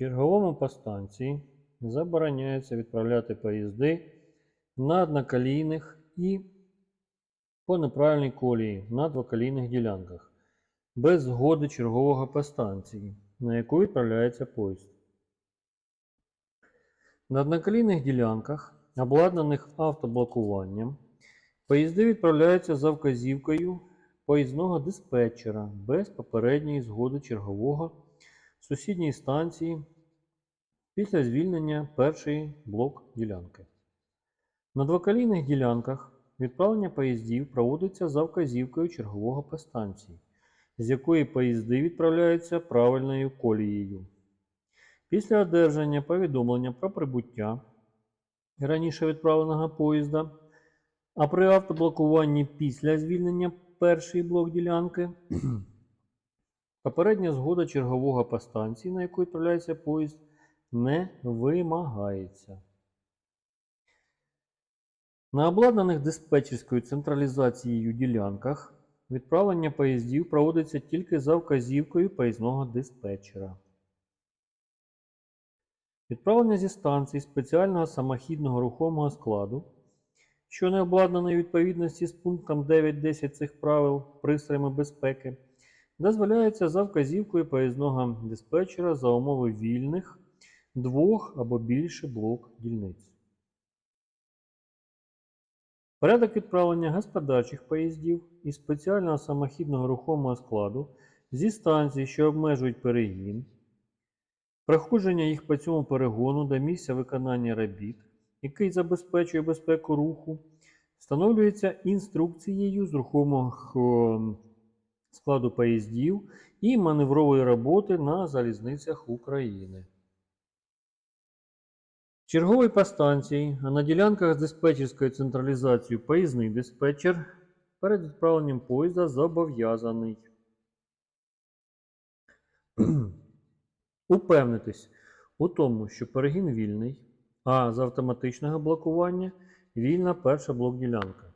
Черговому по станції забороняється відправляти поїзди на одноколійних і по неправильній колії на двоколійних ділянках без згоди чергового по станції, на яку відправляється поїзд. На одноколійних ділянках, обладнаних автоблокуванням, поїзди відправляються за вказівкою поїзного диспетчера без попередньої згоди чергового сусідньої станції після звільнення першої блок ділянки. На двоколійних ділянках відправлення поїздів проводиться за вказівкою чергового по станції, з якої поїзди відправляються правильною колією. Після одержання повідомлення про прибуття раніше відправленого поїзда, а при автоблокуванні після звільнення першої блок ділянки, попередня згода чергового по станції, на яку відправляється поїзд, не вимагається. На обладнаних диспетчерською централізацією ділянках відправлення поїздів проводиться тільки за вказівкою поїзного диспетчера. Відправлення зі станції спеціального самохідного рухомого складу, що не обладнаний у відповідності з пунктом 9.10 цих правил пристроями безпеки, дозволяється за вказівкою поїзного диспетчера за умови вільних двох або більше блок дільниць. Порядок відправлення господарчих поїздів із спеціального самохідного рухомого складу зі станцій, що обмежують перегін, проходження їх по цьому перегону до місця виконання робіт, який забезпечує безпеку руху, встановлюється інструкцією з рухомого е, складу поїздів і маневрової роботи на залізницях України. Черговий по станції, а на ділянках з диспетчерською централізацією поїзний диспетчер перед відправленням поїзда зобов'язаний упевнитись у тому, що перегін вільний, а з автоматичного блокування вільна перша блок-ділянка.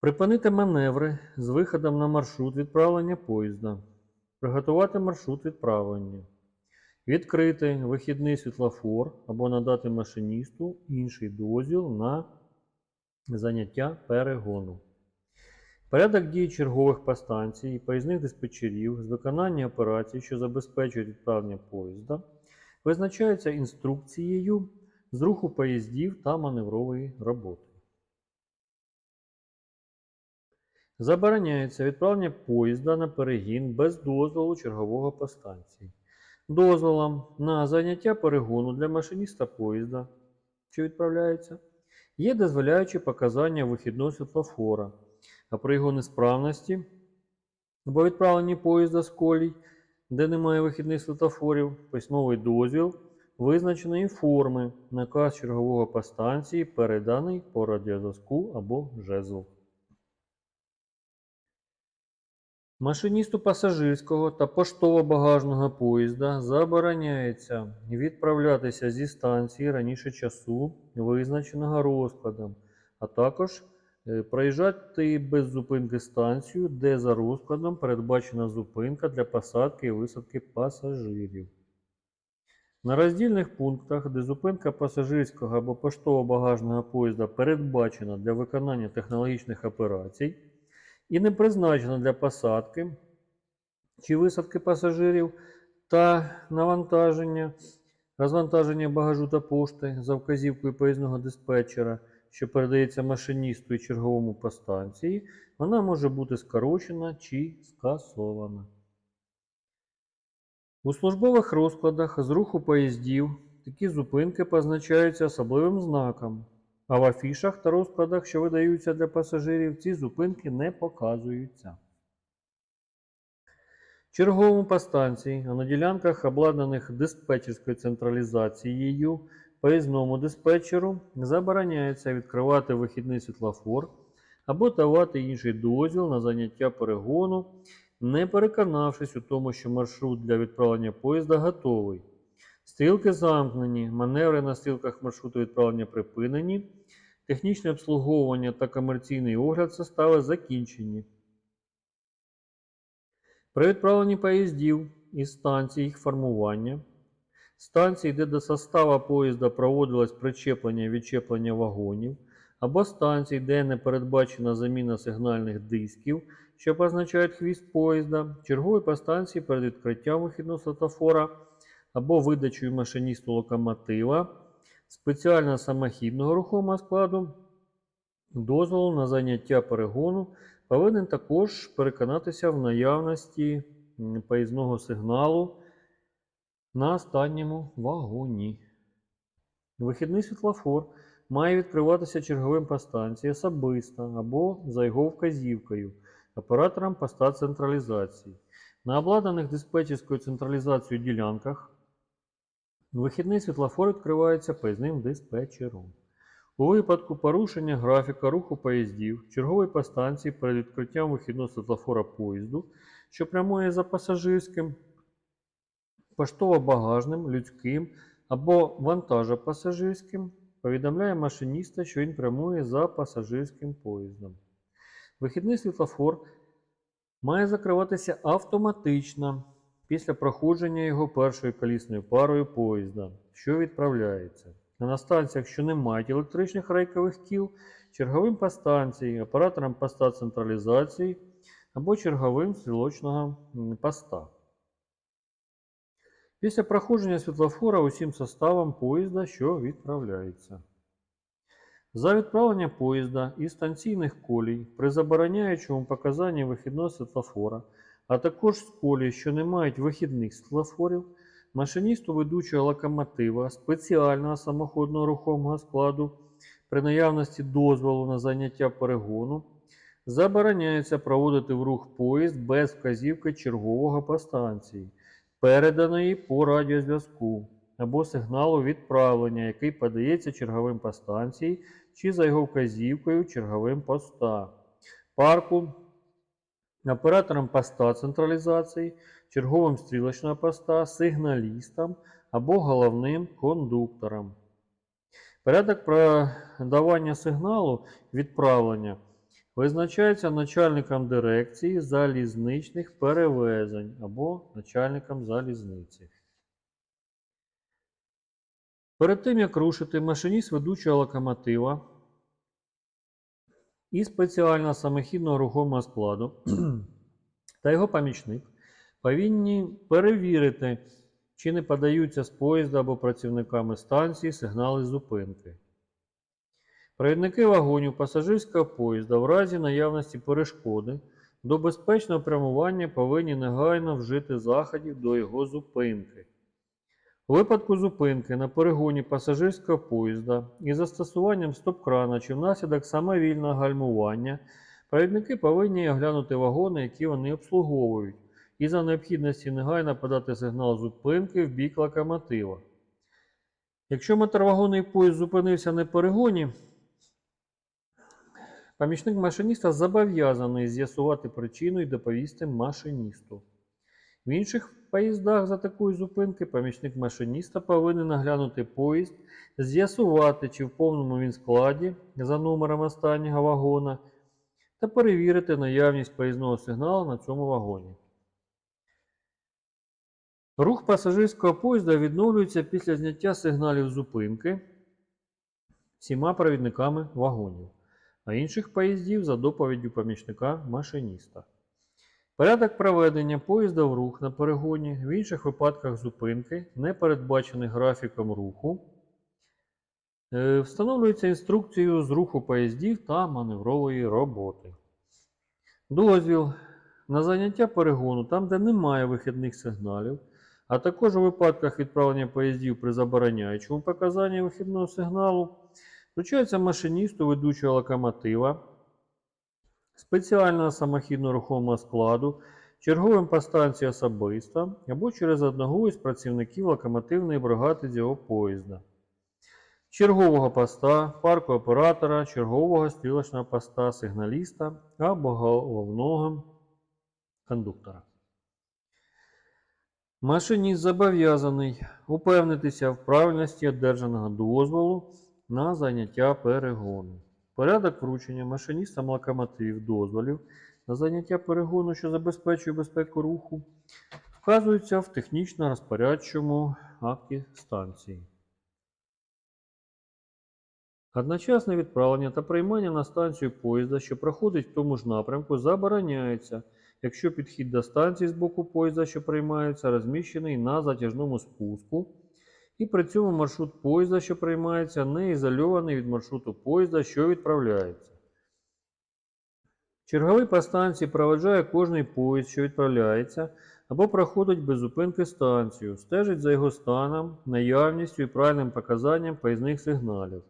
Припинити маневри з виходом на маршрут відправлення поїзда. Приготувати маршрут відправлення. Відкрити вихідний світлофор або надати машиністу інший дозвіл на заняття перегону. Порядок дій чергових по станції і поїзних диспетчерів з виконання операцій, що забезпечують відправлення поїзда, визначається інструкцією з руху поїздів та маневрової роботи. Забороняється відправлення поїзда на перегін без дозволу чергового по станції. Дозволом на заняття перегону для машиніста поїзда, що відправляється, є дозволяючі показання вихідного світлофора, а при його несправності або відправленні поїзда з колій, де немає вихідних світлофорів, письмовий дозвіл визначеної форми, наказ чергового по станції, переданий по радіозв'язку або жезл. Машиністу пасажирського та поштово-багажного поїзда забороняється відправлятися зі станції раніше часу, визначеного розкладом, а також е, проїжджати без зупинки станцію, де за розкладом передбачена зупинка для посадки і висадки пасажирів. На роздільних пунктах, де зупинка пасажирського або поштово-багажного поїзда передбачена для виконання технологічних операцій і не призначена для посадки чи висадки пасажирів та навантаження, розвантаження багажу та пошти за вказівкою поїзного диспетчера, що передається машиністу і черговому по станції, вона може бути скорочена чи скасована. У службових розкладах з руху поїздів такі зупинки позначаються особливим знаком, а в афішах та розкладах, що видаються для пасажирів, ці зупинки не показуються. Черговому по станції, а на ділянках, обладнаних диспетчерською централізацією, поїзному диспетчеру забороняється відкривати вихідний світлофор або давати інший дозвіл на заняття перегону, не переконавшись у тому, що маршрут для відправлення поїзда готовий. Стрілки замкнені, маневри на стрілках маршруту відправлення припинені, технічне обслуговування та комерційний огляд состави закінчені. При відправленні поїздів із станції їх формування станції, де до состава поїзда проводилось причеплення відчеплення вагонів, або станцій, де не передбачена заміна сигнальних дисків, що позначають хвіст поїзда, черговий по станції перед відкриттям вихідного світлофора або видачею машиністу локомотива, спеціально самохідного рухомого складу, дозволу на заняття перегону повинен також переконатися в наявності поїзного сигналу на останньому вагоні. Вихідний світлофор має відкриватися черговим по станції особисто або за його вказівкою оператором поста централізації. На обладнаних диспетчерською централізацією ділянках вихідний світлофор відкривається поїзним диспетчером. У випадку порушення графіка руху поїздів, черговий по станції перед відкриттям вихідного світлофора поїзду, що прямує за пасажирським, поштово-багажним, людським або вантажопасажирським, повідомляє машиніста, що він прямує за пасажирським поїздом. Вихідний світлофор має закриватися автоматично після проходження його першою колісною парою поїзда, що відправляється. А на станціях, що не мають електричних рейкових кіл, черговим по станції, оператором поста централізації або черговим стрілочного поста. Після проходження світлофора усім составом поїзда, що відправляється. За відправлення поїзда із станційних колій при забороняючому показанні вихідного світлофора, а також з колій, що не мають вихідних світлофорів, машиністу ведучого локомотива спеціального самоходного рухомого складу при наявності дозволу на заняття перегону забороняється проводити в рух поїзд без вказівки чергового по станції, переданої по радіозв'язку або сигналу відправлення, який подається черговим по станції чи за його вказівкою черговим поста, парку, оператором поста централізації, черговим стрілочного поста, сигналістом або головним кондуктором. Порядок продавання сигналу відправлення визначається начальником дирекції залізничних перевезень або начальником залізниці. Перед тим, як рушити, машиніст ведучого локомотива і спеціального самохідного рухомого складу та його помічник повинні перевірити, чи не подаються з поїзда або працівниками станції сигнали зупинки. Провідники вагонів пасажирського поїзда в разі наявності перешкоди до безпечного прямування повинні негайно вжити заходів до його зупинки. У випадку зупинки на перегоні пасажирського поїзда із застосуванням стоп-крана чи внаслідок самовільного гальмування, провідники повинні оглянути вагони, які вони обслуговують, і за необхідності негайно подати сигнал зупинки в бік локомотива. Якщо моторвагонний поїзд зупинився на перегоні, помічник машиніста зобов'язаний з'ясувати причину і доповісти машиністу. В інших поїздах за такої зупинки помічник машиніста повинен оглянути поїзд, з'ясувати, чи в повному він складі за номером останнього вагона, та перевірити наявність поїзного сигналу на цьому вагоні. Рух пасажирського поїзда відновлюється після зняття сигналів зупинки всіма провідниками вагонів, а інших поїздів за доповіддю помічника машиніста. Порядок проведення поїзда в рух на перегоні в інших випадках зупинки, не передбачених графіком руху, е, встановлюється інструкцією з руху поїздів та маневрової роботи. Дозвіл на заняття перегону там, де немає вихідних сигналів, а також у випадках відправлення поїздів при забороняючому показанні вихідного сигналу, вручається машиністу ведучого локомотива спеціального самохідного рухомого складу, черговим по станції особисто або через одного із працівників локомотивної бригади цього поїзда, чергового поста, парку оператора, чергового стрілочного поста, сигналіста або головного кондуктора. Машиніст зобов'язаний упевнитися в правильності одержаного дозволу на заняття перегону. Порядок вручення машиністам локомотивів дозволів на заняття перегону, що забезпечує безпеку руху, вказується в технічно розпорядчому акті станції. Одночасне відправлення та приймання на станцію поїзда, що проходить в тому ж напрямку, забороняється, якщо підхід до станції з боку поїзда, що приймається, розміщений на затяжному спуску, і при цьому маршрут поїзда, що приймається, не ізольований від маршруту поїзда, що відправляється. Черговий по станції проведжає кожний поїзд, що відправляється, або проходить без зупинки станцію, стежить за його станом, наявністю і правильним показанням поїзних сигналів.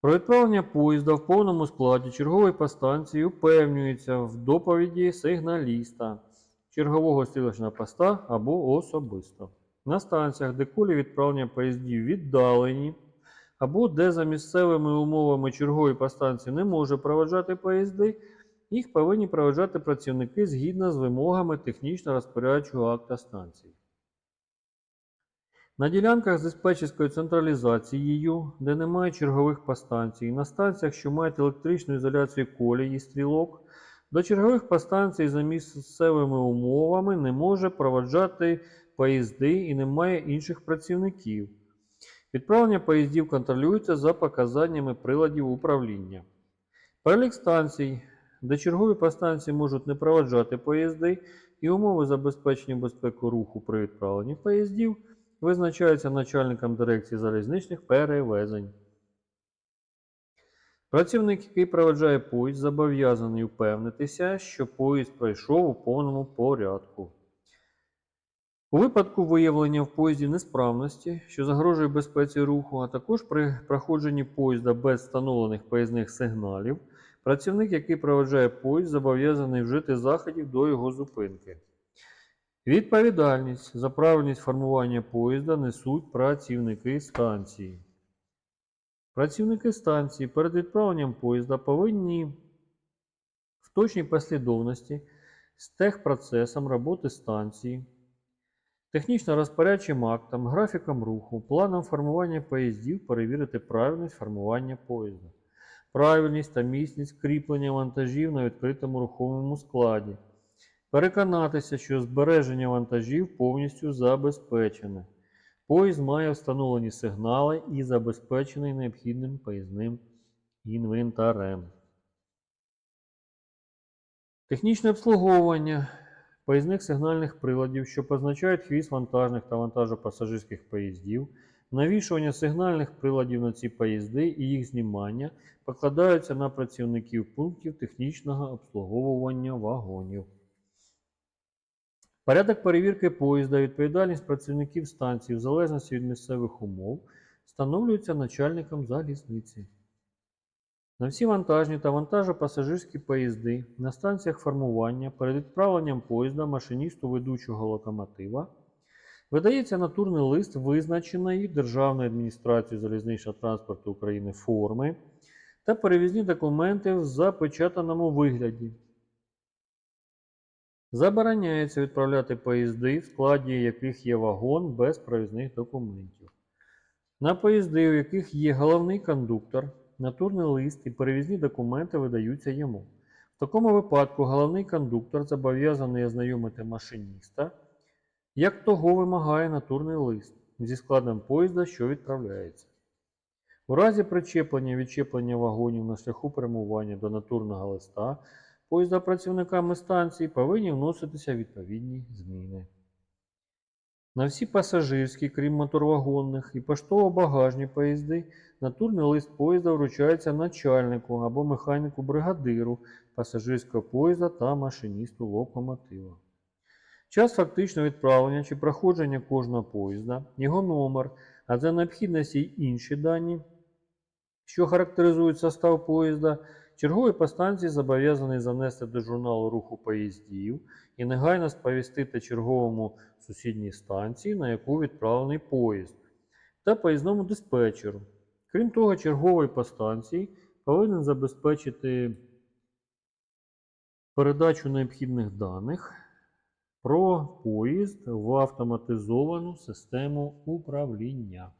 Про відправлення поїзда в повному складі черговий по станції упевнюється в доповіді сигналіста, чергового стрілочного поста або особисто. На станціях, де колі відправлення поїздів віддалені, або де за місцевими умовами черговий по станції не може проведжати поїзди, їх повинні проведжати працівники згідно з вимогами технічно-розпорядчого акта станції. На ділянках з диспетчерською централізацією, де немає чергових по станції, на станціях, що мають електричну ізоляцію колії стрілок, до чергових по станції за місцевими умовами не може проводжати поїзди і немає інших працівників. Відправлення поїздів контролюється за показаннями приладів управління. Перелік станцій, де чергові постанції можуть не проводжати поїзди, і умови забезпечення безпеки руху при відправленні поїздів визначаються начальником дирекції залізничних перевезень. Працівник, який проведжає поїзд, зобов'язаний упевнитися, що поїзд пройшов у повному порядку. У випадку виявлення в поїзді несправності, що загрожує безпеці руху, а також при проходженні поїзда без встановлених поїзних сигналів, працівник, який проведжає поїзд, зобов'язаний вжити заходів до його зупинки. Відповідальність за правильність формування поїзда несуть працівники станції. Працівники станції перед відправленням поїзда повинні в точній послідовності з техпроцесом роботи станції, технічно-розпорядчим актом, графіком руху, планом формування поїздів перевірити правильність формування поїзда, правильність та міцність кріплення вантажів на відкритому рухомому складі. Переконатися, що збереження вантажів повністю забезпечене. Поїзд має встановлені сигнали і забезпечений необхідним поїзним інвентарем. Технічне обслуговування поїзних сигнальних приладів, що позначають хвіст вантажних та вантажопасажирських поїздів, навішування сигнальних приладів на ці поїзди і їх знімання покладаються на працівників пунктів технічного обслуговування вагонів. Порядок перевірки поїзда, відповідальність працівників станції в залежності від місцевих умов встановлюється начальником залізниці. На всі вантажні та вантажопасажирські поїзди на станціях формування перед відправленням поїзда машиністу ведучого локомотива видається натурний лист визначеної Державною адміністрацією залізничного транспорту України форми та перевізні документи в запечатаному вигляді. Забороняється відправляти поїзди, в складі яких є вагон без провізних документів. На поїзди, у яких є головний кондуктор, натурний лист і перевізні документи видаються йому. В такому випадку головний кондуктор зобов'язаний ознайомити машиніста, як того вимагає натурний лист зі складом поїзда, що відправляється. У разі причеплення відчеплення вагонів на шляху прямування до натурного листа поїзда працівниками станції повинні вноситися відповідні зміни. На всі пасажирські, крім моторвагонних і поштово-багажні поїзди, натурний лист поїзда вручається начальнику або механіку бригадиру пасажирського поїзда та машиністу локомотива. Час фактичного відправлення чи проходження кожного поїзда, його номер, а за необхідності й інші дані, що характеризують состав поїзда, черговий по станції зобов'язаний занести до журналу руху поїздів і негайно сповістити черговому сусідній станції, на яку відправлений поїзд, та поїзному диспетчеру. Крім того, черговий по станції повинен забезпечити передачу необхідних даних про поїзд в автоматизовану систему управління.